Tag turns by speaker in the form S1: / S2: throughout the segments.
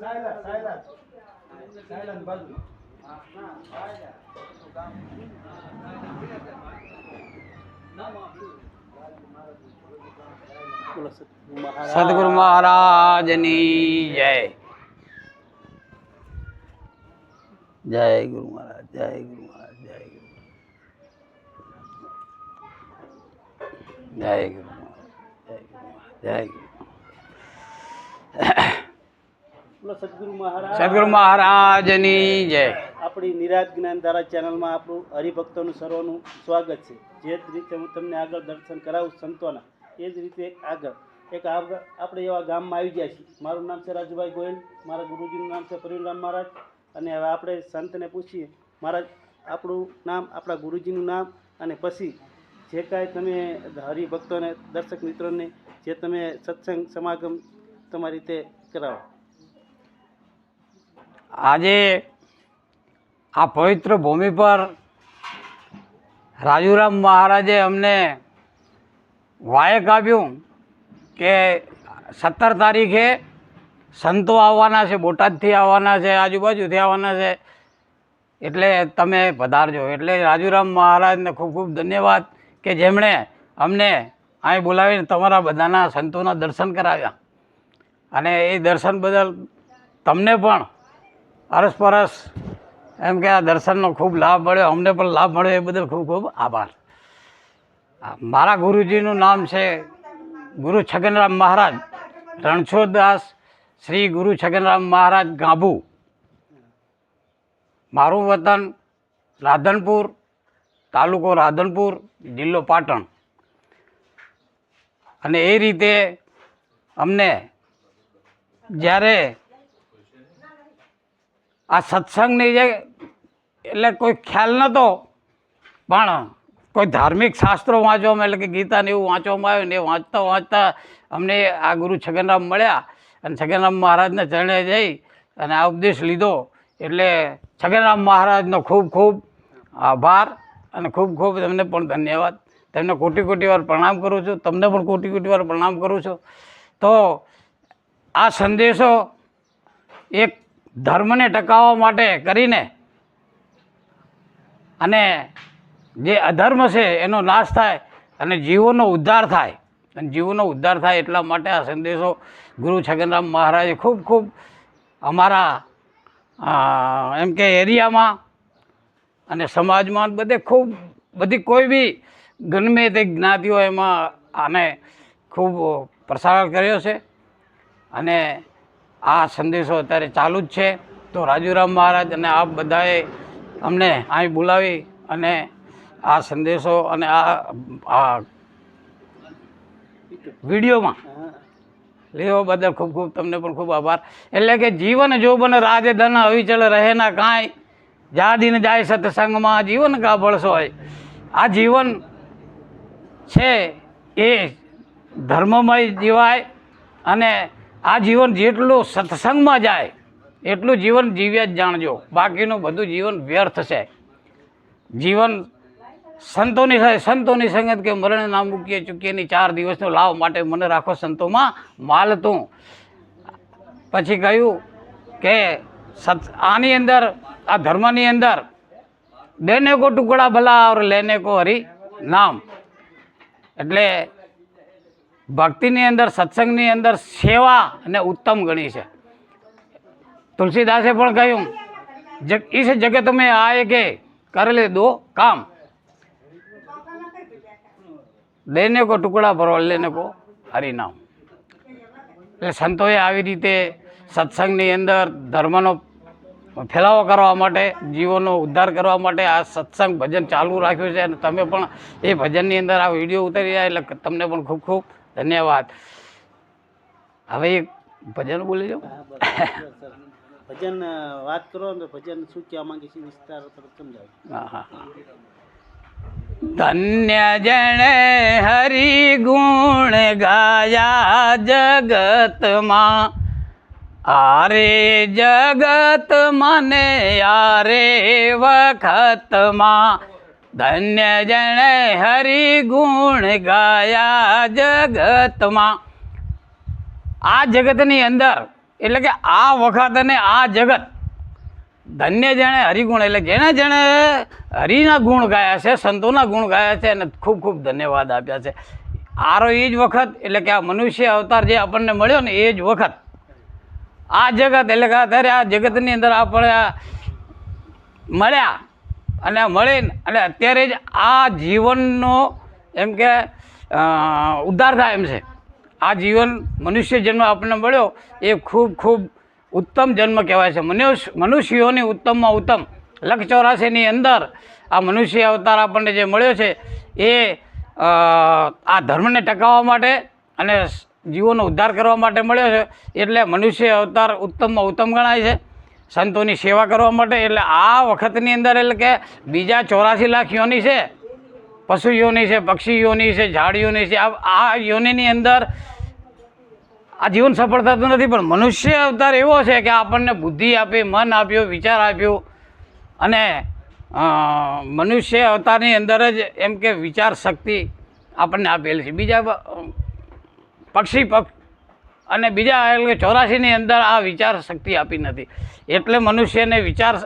S1: સાયલા સાયલા સાયલા બાજુ બોલો સતગુરુ મહારાજ
S2: સદગુરુ મહારાજની જય જય ગુરુ મહારાજ જય ગુરુ મહારાજ જય ગુરુ જય ગુરુ મહારાજ જય ગુરુ
S1: બોલો સતગુરુ મહારાજ
S2: સદગુરુ મહારાજની જય.
S1: આપણી નિરાજ જ્ઞાન ધારા ચેનલમાં આપણું હરિભક્તોનું સર્વનું સ્વાગત છે. જે જ રીતે હું તમને આગળ દર્શન કરાવું સંતોના એ જ રીતે આગળ. એક આગળ આપણે એવા ગામમાં આવી ગયા છીએ. મારું નામ છે રાજુભાઈ ગોયલ મારા ગુરુજીનું નામ છે પરિણરામ મહારાજ. અને હવે આપણે સંતને પૂછીએ મહારાજ આપણું નામ આપણા ગુરુજીનું નામ અને પછી જે કાંઈ તમે હરિભક્તોને દર્શક મિત્રોને જે તમે સત્સંગ સમાગમ તમારી રીતે કરાવો.
S2: આજે આ પવિત્ર ભૂમિ પર રાજુરામ મહારાજે અમને વાયક આપ્યું કે સત્તર તારીખે સંતો આવવાના છે, બોટાદથી આવવાના છે, આજુબાજુથી આવવાના છે. એટલે તમે પધારજો. એટલે રાજુરામ મહારાજને ખૂબ ખૂબ ધન્યવાદ કે જેમણે અમને અહીં બોલાવીને તમારા બધાના સંતોના દર્શન કરાવ્યા. અને એ દર્શન બદલ તમને પણ અરસપરસ એમ કે આ દર્શનનો ખૂબ લાભ મળ્યો, અમને પણ લાભ મળ્યો, એ બદલ ખૂબ ખૂબ આભાર. મારા ગુરુજીનું નામ છે ગુરુ છગનરામ મહારાજ, રણછોડદાસ શ્રી ગુરુ છગનરામ મહારાજ ગાભુ. મારું વતન રાધનપુર, તાલુકો રાધનપુર, જિલ્લો પાટણ. અને એ રીતે અમને જ્યારે આ સત્સંગની જે એટલે કોઈ ખ્યાલ નહોતો પણ કોઈ ધાર્મિક શાસ્ત્રો વાંચવામાં, એટલે કે ગીતાને એવું વાંચવામાં આવ્યું ને એ વાંચતા વાંચતા અમને આ ગુરુ છગનરામ મળ્યા અને છગનરામ મહારાજને ચરણે જઈ અને આ ઉપદેશ લીધો. એટલે છગનરામ મહારાજનો ખૂબ ખૂબ આભાર અને ખૂબ ખૂબ તમને પણ ધન્યવાદ. તેમને કોટી કોટી વાર પ્રણામ કરું છું. તમને પણ કોટી કોટી વાર પ્રણામ કરું છું. તો આ સંદેશો એક ધર્મને ટકાવવા માટે કરીને અને જે અધર્મ છે એનો નાશ થાય અને જીવોનો ઉદ્ધાર થાય. અને જીવોનો ઉદ્ધાર થાય એટલા માટે આ સંદેશો ગુરુ છગનરામ મહારાજે ખૂબ ખૂબ અમારા એમ કે એરિયામાં અને સમાજમાં બધે ખૂબ, બધી કોઈ બી ગમે તે જ્ઞાતિઓ એમાં આને ખૂબ પ્રસાર કર્યો છે. અને આ સંદેશો અત્યારે ચાલુ જ છે. તો રાજુરામ મહારાજ અને આપ બધાએ અમને અહીં બોલાવી અને આ સંદેશો અને આ વિડીયોમાં લેવો બદલ ખૂબ ખૂબ તમને પણ ખૂબ આભાર. એટલે કે જીવન જોબન રાજે ધન અવિચળ રહે ના કાંઈ જા દિન જાય સત્સંગમાં જીવન કા હોય આ જીવન છે એ ધર્મમય જીવાય અને આ જીવન જેટલું સત્સંગમાં જાય, એટલું જીવન જીવ્યા જ જાણજો. બાકીનું બધું જીવન વ્યર્થ છે. જીવન સંતોની સાથે સંતોની સંગત કે મરણ ના મૂકીએ, ચૂકીએની ચાર દિવસનો લાભ માટે મને રાખો સંતોમાં, માલ તું. પછી કહ્યું કે સત, આની અંદર, આ ધર્મની અંદર દેને કો ટુકડા ભલા ઓર લેને કો હરી નામ. એટલે ભક્તિની અંદર, સત્સંગની અંદર સેવા અને ઉત્તમ ગણી છે. તુલસીદાસે પણ કહ્યું, જગ ઈસ જગત મેં આ કે કર લે દો કામ. દેને કો ટુકડા ભરો લેને કો હરિનામ. એટલે સંતોએ આવી રીતે સત્સંગની અંદર ધર્મનો ફેલાવો કરવા માટે જીવોનો ઉદ્ધાર કરવા માટે આ સત્સંગ ભજન ચાલુ રાખ્યું છે. અને તમે પણ એ ભજનની અંદર આ વીડિયો ઉતરી જાય એટલે તમને પણ ખૂબ ખૂબ ધન્યવાદ. હવે ભજન બોલી જાઓ.
S1: ભજન વાત કરો ને ભજન શું કહેવા માંગે છે વિસ્તાર પર સમજાવો.
S2: ધન્ય જણે હરિ ગુણ ગાયા જગતમાં. આરે જગત મને આરે વખતમાં. ધન્ય જણે હરિ ગુણ ગાયા જગતમાં. આ જગતની અંદર, એટલે કે આ વખત અને આ જગત ધન્ય જેણે હરિગુણ, એટલે જેણે જેણે હરિના ગુણ ગાયા છે, સંતોના ગુણ ગાયા છે અને ખૂબ ખૂબ ધન્યવાદ આપ્યા છે. આરો એ જ વખત, એટલે કે આ મનુષ્ય અવતાર જે આપણને મળ્યો ને, એ જ વખત. આ જગત, એટલે કે અત્યારે આ જગતની અંદર આપણે મળ્યા. અને મળે અને અત્યારે જ આ જીવનનો એમ કે ઉદ્ધાર થાય એમ છે. આ જીવન મનુષ્ય જન્મ આપણને મળ્યો, એ ખૂબ ખૂબ ઉત્તમ જન્મ કહેવાય છે. મનુષ્ય, મનુષ્યોની ઉત્તમમાં ઉત્તમ લખ ચોરાસીની અંદર આ મનુષ્ય અવતાર આપણને જે મળ્યો છે, એ આ ધર્મને ટકાવવા માટે અને જીવોનો ઉદ્ધાર કરવા માટે મળ્યો છે. એટલે મનુષ્ય અવતાર ઉત્તમમાં ઉત્તમ ગણાય છે. સંતોની સેવા કરવા માટે, એટલે આ વખતની અંદર એટલે કે બીજા ચોરાસી લાખ યોની છે પશુ યોની છે પક્ષી યોની છે ઝાડ યોની છે, આ યોનિની અંદર આ જીવન સફળ થતું નથી, પણ મનુષ્ય અવતાર એવો છે કે આપણને બુદ્ધિ આપી, મન આપ્યું, વિચાર આપ્યું, અને મનુષ્ય અવતારની અંદર જ એમ કે વિચાર શક્તિ આપણને આપેલી છે. બીજા પક્ષ અને બીજા એટલે કે ચોરાસીની અંદર આ વિચાર શક્તિ આપી નથી. એટલે મનુષ્યને વિચાર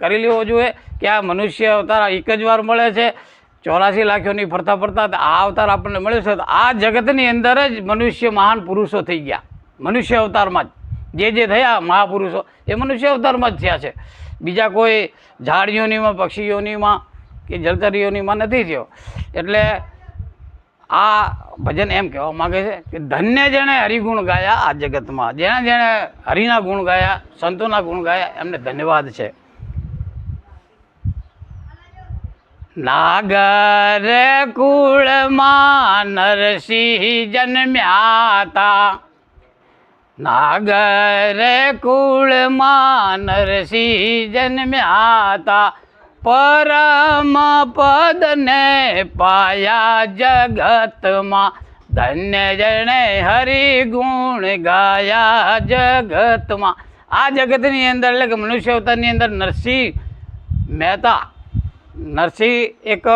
S2: કરી લેવો જોઈએ કે આ મનુષ્ય અવતાર એક જ વાર મળે છે, ચોરાસી લાખોની ફરતા ફરતા આ અવતાર આપણને મળ્યો છે. આ જગતની અંદર જ મનુષ્ય મહાન પુરુષો થઈ ગયા. મનુષ્ય અવતારમાં જ. જે જે થયા મહાપુરુષો, એ મનુષ્ય અવતારમાં જ થયા છે. બીજા કોઈ ઝાડીઓનીમાં પક્ષીઓનીમાં કે જળચરીઓનીમાં નથી થયો. એટલે આ ભજન એમ કહેવા માગે છે કે ધન્ય જેણે હરિગુણ ગાયા આ જગતમાં, જેણે જેણે હરિના ગુણ ગાયા, સંતોના ગુણ ગાયા, એમને ધન્યવાદ છે. નાગર કુળમાં નરસિંહ જન્મ્યા હતા નાગર કુળમાં નરસિંહ જન્મ્યા હતા પરમ પદને પાયા જગતમાં. ધન્ય જણે હરિગુણ ગાયા જગતમાં. આ જગતની અંદર, એટલે કે મનુષ્ય અવતારની અંદર નરસિંહ મહેતા, નરસિંહ એક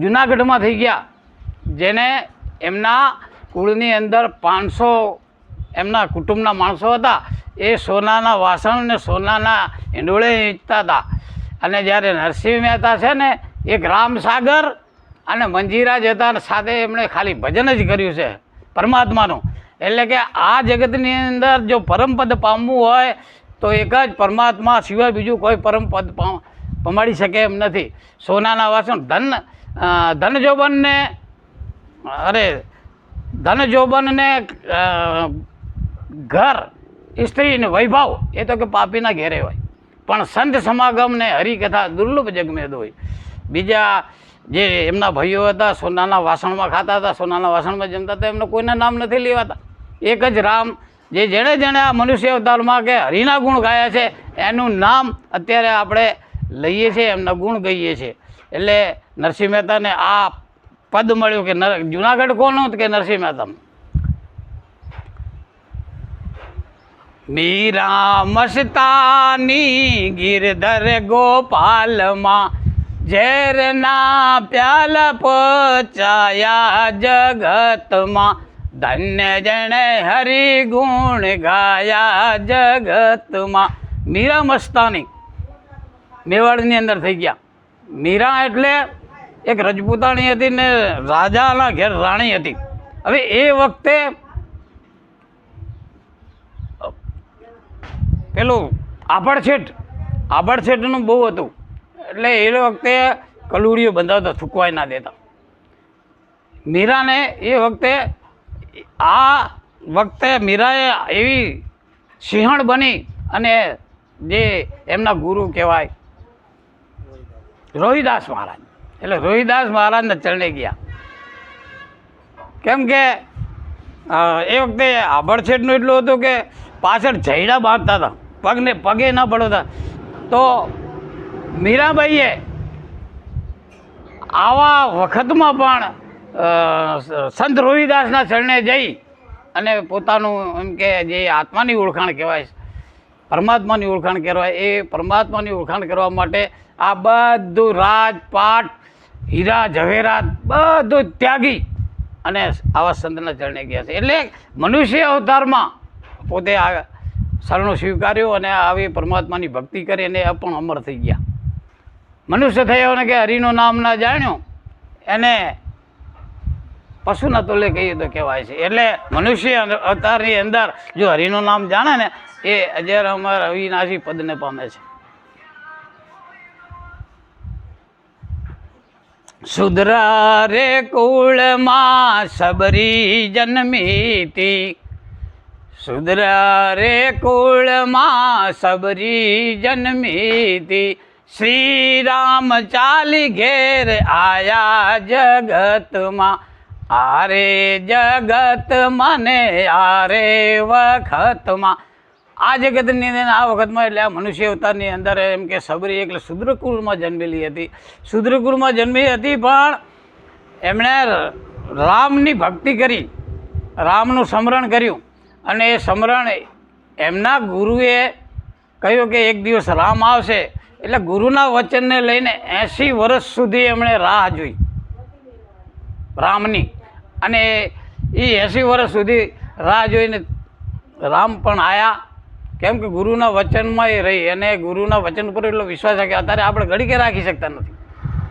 S2: જૂનાગઢમાં થઈ ગયા. જેને એમના કુળની અંદર પાંચસો એમના કુટુંબના માણસો હતા, એ સોનાના વાસણ ને સોનાના હિંડોળે વેચતા હતા. અને જ્યારે નરસિંહ મહેતા છે ને, એક રામસાગર અને મંજીરા જતા સાથે એમણે ખાલી ભજન જ કર્યું છે પરમાત્માનું. એટલે કે આ જગતની અંદર જો પરમપદ પામવું હોય, તો એક જ પરમાત્મા સિવાય બીજું કોઈ પરમપદ પમાડી શકે એમ નથી. સોનાના વાસણ, ધન ધન જોબનને અરે ધન જોબનને ઘર સ્ત્રી અને વૈભવ, એ તો કે પાપીના ઘેરે હોય. પણ સંત સમાગમને હરિકથા દુર્લભ જગમેદ હોય. બીજા જે એમના ભાઈઓ હતા, સોનાના વાસણમાં ખાતા હતા, સોનાના વાસણમાં જમતા હતા, એમને કોઈના નામ નથી લેવાતા. એક જ રામ જે જેણે જેણે આ મનુષ્ય અવતારમાં કે હરિના ગુણ ગાયા છે, એનું નામ અત્યારે આપણે લઈએ છીએ, એમના ગુણ ગઈએ છીએ. એટલે નરસિંહ મહેતાને આ પદ મળ્યું કે નર, જુનાગઢ કોનું કે નરસિંહ મહેતાનું મીરા મસ્તાની ગિરધર ગોપાલમાં ઝેરના પ્યાલ પચાયા જગતમાં. ધન્ય જણે હરિગુણ ગાયા જગતમાં. મીરા મસ્તાની મેવાડની અંદર થઈ ગયા. મીરા એટલે એક રજપૂતાણી હતી ને રાજાના ઘેર રાણી હતી. હવે એ વખતે પેલું આભડછેટ આભડછેટનું બહુ હતું. એટલે એ વખતે કલુડીઓ બંધાવતા, થૂકવાય ના દેતા. મીરાને એ વખતે, આ વખતે મીરાએ એવી સિંહણ બની અને જે એમના ગુરુ કહેવાય, રોહિદાસ મહારાજ. એટલે રોહિદાસ મહારાજને ચરણે ગયા. કેમ કે એ વખતે આભડછેટનું એટલું હતું કે પાછળ જૈડા બાંધતા હતા. પગને પગે ન પડતા. તો મીરાબાઈએ આવા વખતમાં પણ સંત રોહિદાસના ચરણે જઈ અને પોતાનું એમ કે જે આત્માની ઓળખાણ કહેવાય, પરમાત્માની ઓળખાણ કહેવાય, એ પરમાત્માની ઓળખાણ કરવા માટે આ બધું રાજપાટ, હીરા, ઝવેરાત બધું ત્યાગી અને આવા સંતના ચરણે ગયા છે. એટલે મનુષ્ય અવતારમાં પોતે આ શરણો સ્વીકાર્યો અને આવી પરમાત્માની ભક્તિ કરી અને એ પણ અમર થઈ ગયા. મનુષ્ય થયો ને કે હરિનું નામ ના જાણ્યું, એને પશુના તોલે કહીએ તો કહેવાય છે. એટલે મનુષ્ય અવતારની અંદર જો હરિનું નામ જાણે ને, એ અજેર અમર અવિનાશી પદને પામે છે. સુધરા રે કુળમાં સબરી જન્મીતી સુધરા રે કુળમાં સબરી જન્મીતી. શ્રી રામ ચાલી ઘેર આયા જગતમાં. આરે જગત મને આરે વખતમાં. આ જગતની અંદર, આ વખતમાં એટલે આ મનુષ્ય અવતારની અંદર એમ કે સબરી એટલે શુદ્રકુળમાં જન્મેલી હતી. શુદ્રકુળમાં જન્મી હતી પણ એમણે રામની ભક્તિ કરી, રામનું સ્મરણ કર્યું. અને એ સ્મરણ એમના ગુરુએ કહ્યું કે એક દિવસ રામ આવશે. એટલે ગુરુના વચનને લઈને એંસી વર્ષ સુધી એમણે રાહ જોઈ. રામની. અને એ એંસી વર્ષ સુધી રાહ જોઈને રામ પણ આવ્યા કેમ કે ગુરુના વચનમાં એ રહી અને ગુરુના વચન ઉપર એટલો વિશ્વાસ કે અત્યારે આપણે ઘડી કે રાખી શકતા નથી.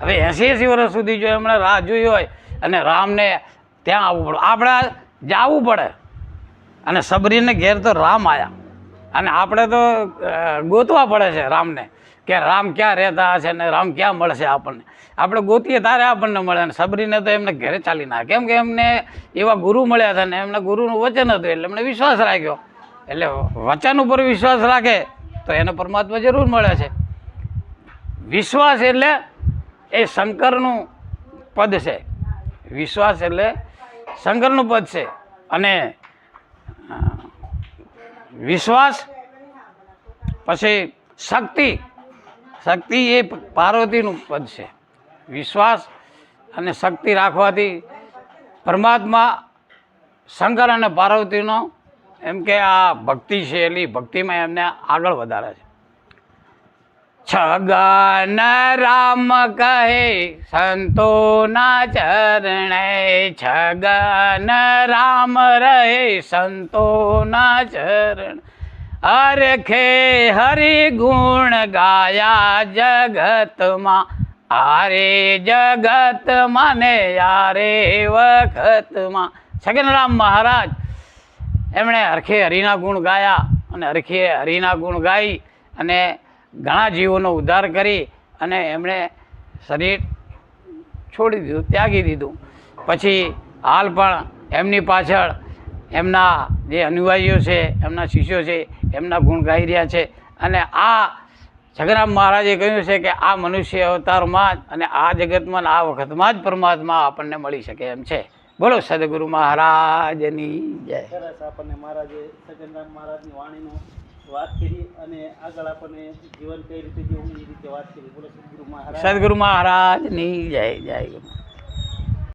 S2: હવે એંસી એંસી વર્ષ સુધી જો એમણે રાહ જોઈ હોય અને રામને ત્યાં આવવું પડે. આપણે જવું પડે. અને સબરીને ઘેર તો રામ આવ્યા અને આપણે તો ગોતવા પડે છે રામને કે રામ ક્યાં રહેતા હશે ને રામ ક્યાં મળશે આપણને. આપણે ગોતીએ તારે આપણને મળે અને સબરીને તો એમને ઘરે ચાલી ના કેમ કે એમને એવા ગુરુ મળ્યા હતા ને એમને ગુરુનું વચન હતું એટલે એમણે વિશ્વાસ રાખ્યો. એટલે વચન ઉપર વિશ્વાસ રાખે તો એને પરમાત્મા જરૂર મળે છે. વિશ્વાસ એટલે એ શંકરનું પદ છે. વિશ્વાસ એટલે શંકરનું પદ છે. અને વિશ્વાસ, પછી શક્તિ. શક્તિ એ પાર્વતીનું પદ છે. વિશ્વાસ અને શક્તિ રાખવાથી પરમાત્મા શંકર અને પાર્વતીનો એમ કે આ ભક્તિ છે, એટલી ભક્તિમાં એમને આગળ વધારે છે. છગન રામ કહે, સંતોના ચરણે છગન રામ રહે, સંતોના ચરણ અરખે હરિ ગુણ ગાયા જગતમાં. આરે જગત મને યારે વખતમાં. છગનરામ મહારાજ, એમણે હરખે હરિના ગુણ ગાયા અને હરખે હરિના ગુણ ગાઈ અને ઘણા જીવોનો ઉદ્ધાર કરી અને એમણે શરીર છોડી દીધું, ત્યાગી દીધું. પછી હાલ પણ એમની પાછળ એમના જે અનુયાયીઓ છે, એમના શિષ્યો છે, એમના ગુણ ગાઈ રહ્યા છે અને આ જગન્નાથ મહારાજે કહ્યું છે કે આ મનુષ્ય અવતારમાં જ અને આ જગતમાં આ વખતમાં જ પરમાત્મા આપણને મળી શકે એમ છે. બોલો સદગુરુ મહારાજની જય.
S1: આપણને મહારાજે સગનરામ મહારાજની વાણીનો વાત કરી અને આગળ આપણને જીવન કઈ રીતે જીવવું એ રીતે વાત કરી. બોલો, સદગુરુ મહારાજ.
S2: સદગુરુ મહારાજની જય જય.